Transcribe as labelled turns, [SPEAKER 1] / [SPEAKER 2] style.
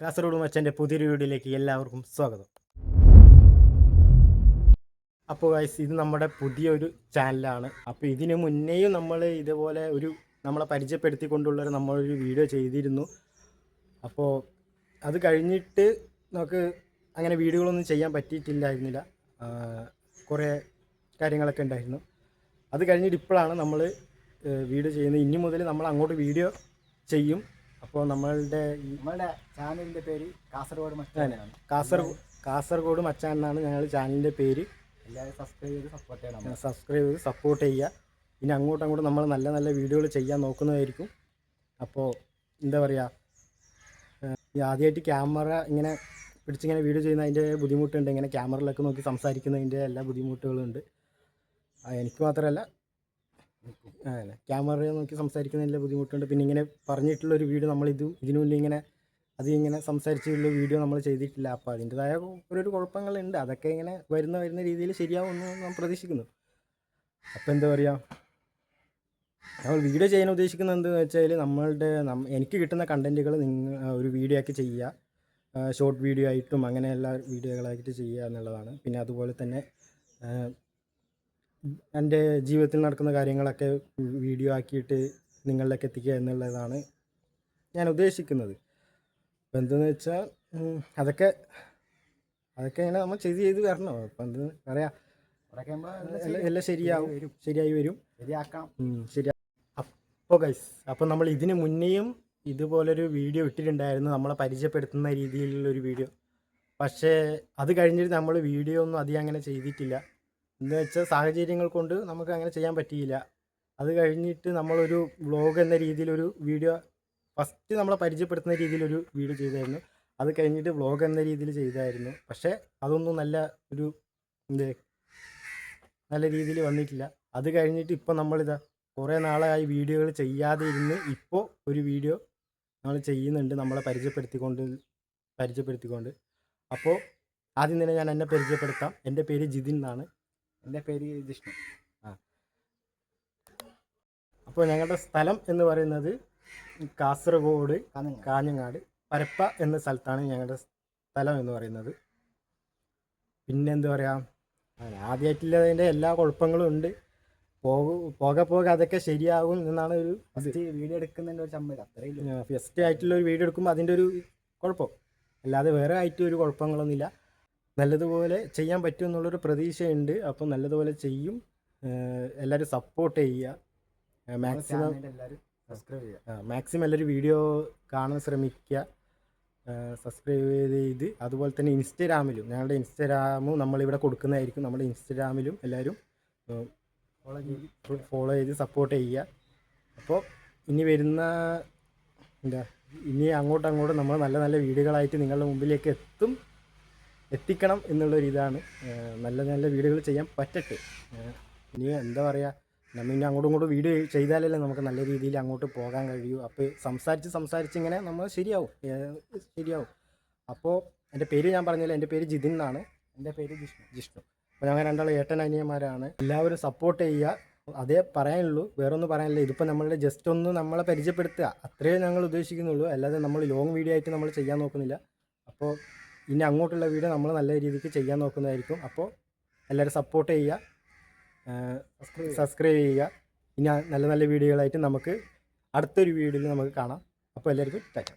[SPEAKER 1] കാസർഗോഡ് മച്ചന്റെ പുതിയൊരു വീഡിയോയിലേക്ക് എല്ലാവർക്കും സ്വാഗതം. അപ്പോൾ ഗൈസ് ഇത് നമ്മുടെ പുതിയൊരു ചാനലാണ്. അപ്പോൾ ഇതിന് മുന്നേയും നമ്മൾ ഇതുപോലെ ഒരു നമ്മളെ പരിചയപ്പെടുത്തിക്കൊണ്ടുള്ളൊരു നമ്മളൊരു വീഡിയോ ചെയ്തിരുന്നു. അപ്പോൾ അത് കഴിഞ്ഞിട്ട് നമുക്ക് അങ്ങനെ വീഡിയോകളൊന്നും ചെയ്യാൻ പറ്റിയിട്ടില്ലായിരുന്നില്ല. കുറേ കാര്യങ്ങളൊക്കെ ഉണ്ടായിരുന്നു. അത് കഴിഞ്ഞിട്ട് ഇപ്പോഴാണ് നമ്മൾ വീഡിയോ ചെയ്യുന്നത്. ഇനി മുതൽ നമ്മൾ അങ്ങോട്ട് വീഡിയോ ചെയ്യും. അപ്പോൾ നമ്മളുടെ
[SPEAKER 2] നമ്മളുടെ ചാനലിന്റെ പേര് കാസർഗോഡ് മച്ചാനാണ്
[SPEAKER 1] കാസർഗോഡ് കാസർഗോഡ് മച്ചാൻ എന്നാണ് ഞങ്ങൾ ചാനലിന്റെ പേര്.
[SPEAKER 2] എല്ലാവരും സബ്സ്ക്രൈബ് ചെയ്ത് സപ്പോർട്ട് ചെയ്യണം.
[SPEAKER 1] സബ്സ്ക്രൈബ് ചെയ്ത് സപ്പോർട്ട് ചെയ്യുക. ഇനി അങ്ങോട്ടും അങ്ങോട്ടും നമ്മൾ നല്ല നല്ല വീഡിയോകൾ ചെയ്യാൻ നോക്കുന്നതായിരിക്കും. അപ്പോൾ എന്താ പറയുക ഈ ആദ്യമായിട്ട് ക്യാമറ ഇങ്ങനെ പിടിച്ചിങ്ങനെ വീഡിയോ ചെയ്യുന്ന അതിന്റെ ബുദ്ധിമുട്ടുണ്ട്. ഇങ്ങനെ ക്യാമറയിലൊക്കെ നോക്കി സംസാരിക്കുന്നതിന്റെ എല്ലാ ബുദ്ധിമുട്ടുകളുണ്ട്. എനിക്ക് മാത്രമല്ല അതെ ക്യാമറ നോക്കി സംസാരിക്കുന്നതിന്റെ ബുദ്ധിമുട്ടുണ്ട്. പിന്നെ ഇങ്ങനെ പറഞ്ഞിട്ടുള്ള ഒരു വീഡിയോ നമ്മളിത് ഇത് ഇതിനു മുന്നേ ഇങ്ങനെ അത് ഇങ്ങനെ സംസാരിച്ചുള്ള വീഡിയോ നമ്മൾ ചെയ്തിട്ടില്ല. അപ്പോൾ അതിന്റെതായ ഓരോരോ കുഴപ്പങ്ങളുണ്ട്. അതൊക്കെ ഇങ്ങനെ വരുന്ന വരുന്ന രീതിയിൽ ശരിയാവുമെന്ന് നാം പ്രതീക്ഷിക്കുന്നു. അപ്പോൾ എന്താ പറയുക? നമ്മൾ വീഡിയോ ചെയ്യാൻ ഉദ്ദേശിക്കുന്നത് എന്താണെന്ന് വെച്ചാൽ നമ്മളുടെ എനിക്ക് കിട്ടുന്ന കണ്ടന്റുകൾ നിങ്ങൾ ഒരു വീഡിയോ ആക്കി ചെയ്യുക. ഷോർട്ട് വീഡിയോ ആയിട്ടും അങ്ങനെയുള്ള വീഡിയോകളായിട്ട് ചെയ്യുക എന്നുള്ളതാണ്. പിന്നെ അതുപോലെ തന്നെ എന്റെ ജീവിതത്തിൽ നടക്കുന്ന കാര്യങ്ങളൊക്കെ വീഡിയോ ആക്കിയിട്ട് നിങ്ങളിലേക്ക് എത്തിക്കുക എന്നുള്ളതാണ് ഞാൻ ഉദ്ദേശിക്കുന്നത്. അപ്പം എന്തെന്ന് വെച്ചാൽ അതൊക്കെ അതൊക്കെ ഇങ്ങനെ നമ്മൾ ചെയ്ത് ചെയ്ത് വരണം. അപ്പം എന്ത് പറയാ. എല്ലാം- ശരിയാവും.
[SPEAKER 2] വരും.
[SPEAKER 1] ശരിയായി വരും.
[SPEAKER 2] ശരിയാക്കാം.
[SPEAKER 1] ശരിയാ ശരി അപ്പോൾ ഗൈസ് അപ്പോൾ നമ്മൾ ഇതിന് മുന്നേയും ഇതുപോലൊരു വീഡിയോ ഇട്ടിട്ടുണ്ടായിരുന്നു. നമ്മളെ പരിചയപ്പെടുത്തുന്ന രീതിയിലുള്ളൊരു വീഡിയോ. പക്ഷേ അത് കഴിഞ്ഞിട്ട് നമ്മൾ വീഡിയോ ഒന്നും അധികം അങ്ങനെ ചെയ്തിട്ടില്ല. എന്ന് വെച്ചാൽ സാഹചര്യങ്ങൾ കൊണ്ട് നമുക്ക് അങ്ങനെ ചെയ്യാൻ പറ്റിയില്ല. അത് കഴിഞ്ഞിട്ട് നമ്മളൊരു വ്ളോഗ് എന്ന രീതിയിലൊരു വീഡിയോ ഫസ്റ്റ് നമ്മളെ പരിചയപ്പെടുത്തുന്ന രീതിയിലൊരു വീഡിയോ ചെയ്തായിരുന്നു. അത് കഴിഞ്ഞിട്ട് വ്ളോഗ് എന്ന രീതിയിൽ ചെയ്തായിരുന്നു. പക്ഷേ അതൊന്നും നല്ല ഒരു എന്ത് നല്ല രീതിയിൽ വന്നിട്ടില്ല. അത് കഴിഞ്ഞിട്ട് ഇപ്പോൾ നമ്മളിതാ കുറേ നാളായി വീഡിയോകൾ ചെയ്യാതെ ഇരുന്ന് ഇപ്പോൾ ഒരു വീഡിയോ നമ്മൾ ചെയ്യുന്നുണ്ട് നമ്മളെ പരിചയപ്പെടുത്തിക്കൊണ്ട് പരിചയപ്പെടുത്തിക്കൊണ്ട്. അപ്പോൾ ആദ്യം തന്നെ ഞാൻ എന്നെ പരിചയപ്പെടുത്താം. എന്റെ പേര് ജിതിൻ എന്നാണ്.
[SPEAKER 2] എന്റെ പേര് ജിഷ്ണു.
[SPEAKER 1] അപ്പോൾ ഞങ്ങളുടെ സ്ഥലം എന്ന് പറയുന്നത് കാസർഗോഡ്
[SPEAKER 2] കാഞ്ഞങ്ങാട്.
[SPEAKER 1] പരപ്പ എന്ന സ്ഥലത്താണ് ഞങ്ങളുടെ സ്ഥലം എന്ന് പറയുന്നത്. പിന്നെ എന്താ പറയുക ആദ്യമായിട്ടുള്ളതിന്റെ എല്ലാ കുഴപ്പങ്ങളും ഉണ്ട്. പോക പോകെ പോകെ അതൊക്കെ ശരിയാകും എന്നാണ് ഒരു
[SPEAKER 2] ഫസ്റ്റ് വീഡിയോ എടുക്കുന്നതിന്റെ ഒരു ചമ്മൽ അത്രയും
[SPEAKER 1] ഫസ്റ്റ് ആയിട്ടുള്ള ഒരു വീഡിയോ എടുക്കുമ്പോൾ അതിന്റെ ഒരു കുഴപ്പം. അല്ലാതെ വേറെ ആയിട്ട് ഒരു കുഴപ്പങ്ങളൊന്നുമില്ല. നല്ലതുപോലെ ചെയ്യാൻ പറ്റും എന്നുള്ളൊരു പ്രതീക്ഷയുണ്ട്. അപ്പം നല്ലതുപോലെ ചെയ്യും. എല്ലാവരും സപ്പോർട്ട് ചെയ്യുക. മാക്സിമം
[SPEAKER 2] സബ്സ്ക്രൈബ് ചെയ്യുക.
[SPEAKER 1] മാക്സിമം എല്ലാവരും വീഡിയോ കാണാൻ ശ്രമിക്കുക. സബ്സ്ക്രൈബ് ചെയ്ത് അതുപോലെ തന്നെ ഇൻസ്റ്റഗ്രാമിലും ഞങ്ങളുടെ ഇൻസ്റ്റഗ്രാമും നമ്മളിവിടെ കൊടുക്കുന്നതായിരിക്കും. നമ്മുടെ ഇൻസ്റ്റഗ്രാമിലും എല്ലാവരും
[SPEAKER 2] ഫോളോ ചെയ്ത്
[SPEAKER 1] ഫോളോ ചെയ്ത് സപ്പോർട്ട് ചെയ്യുക. അപ്പോൾ ഇനി വരുന്ന എന്താ ഇനി അങ്ങോട്ടും അങ്ങോട്ടും നമ്മൾ നല്ല നല്ല വീഡിയോകളായിട്ട് നിങ്ങളുടെ മുമ്പിലേക്ക് എത്തും. എത്തിക്കണം എന്നുള്ളൊരു ഇതാണ്. നല്ല നല്ല വീഡിയോകൾ ചെയ്യാൻ പറ്റട്ടെ. ഇനി എന്താ പറയുക നമ്മൾ ഇനി അങ്ങോട്ടും ഇങ്ങോട്ടും വീഡിയോ ചെയ്താലല്ലേ നമുക്ക് നല്ല രീതിയിൽ അങ്ങോട്ട് പോകാൻ കഴിയൂ. അപ്പോൾ സംസാരിച്ച് സംസാരിച്ച് ഇങ്ങനെ നമ്മൾ ശരിയാവും. ശരിയാവും. അപ്പോൾ എന്റെ പേര് ഞാൻ പറഞ്ഞില്ല എന്റെ പേര് ജിതിൻ എന്നാണ്.
[SPEAKER 2] എന്റെ പേര് ജിഷ്ണു.
[SPEAKER 1] ജിഷ്ണു. അപ്പോൾ ഞങ്ങൾ രണ്ടാളും ഏട്ടൻ അനിയന്മാരാണ്. എല്ലാവരും സപ്പോർട്ട് ചെയ്യുക. അതേ പറയാനുള്ളൂ. വേറൊന്നും പറയാനില്ല. ഇതിപ്പോൾ നമ്മളുടെ ജസ്റ്റ് ഒന്ന് നമ്മളെ പരിചയപ്പെടുത്തുക. അത്രയേ ഞങ്ങൾ ഉദ്ദേശിക്കുന്നുള്ളൂ. അല്ലാതെ നമ്മൾ ലോങ് വീഡിയോ ആയിട്ട് നമ്മൾ ചെയ്യാൻ നോക്കുന്നില്ല. അപ്പോൾ ഇനി അങ്ങോട്ടുള്ള വീഡിയോ നമ്മൾ നല്ല രീതിക്ക് ചെയ്യാൻ നോക്കുന്നതായിരിക്കും. അപ്പോൾ എല്ലാവരും സപ്പോർട്ട് ചെയ്യുക. സബ്സ്ക്രൈബ് ചെയ്യുക. ഇനി നല്ല നല്ല വീഡിയോകളായിട്ട് നമുക്ക് അടുത്തൊരു വീഡിയോയിൽ നമുക്ക് കാണാം. അപ്പോൾ എല്ലാവർക്കും ടാറ്റ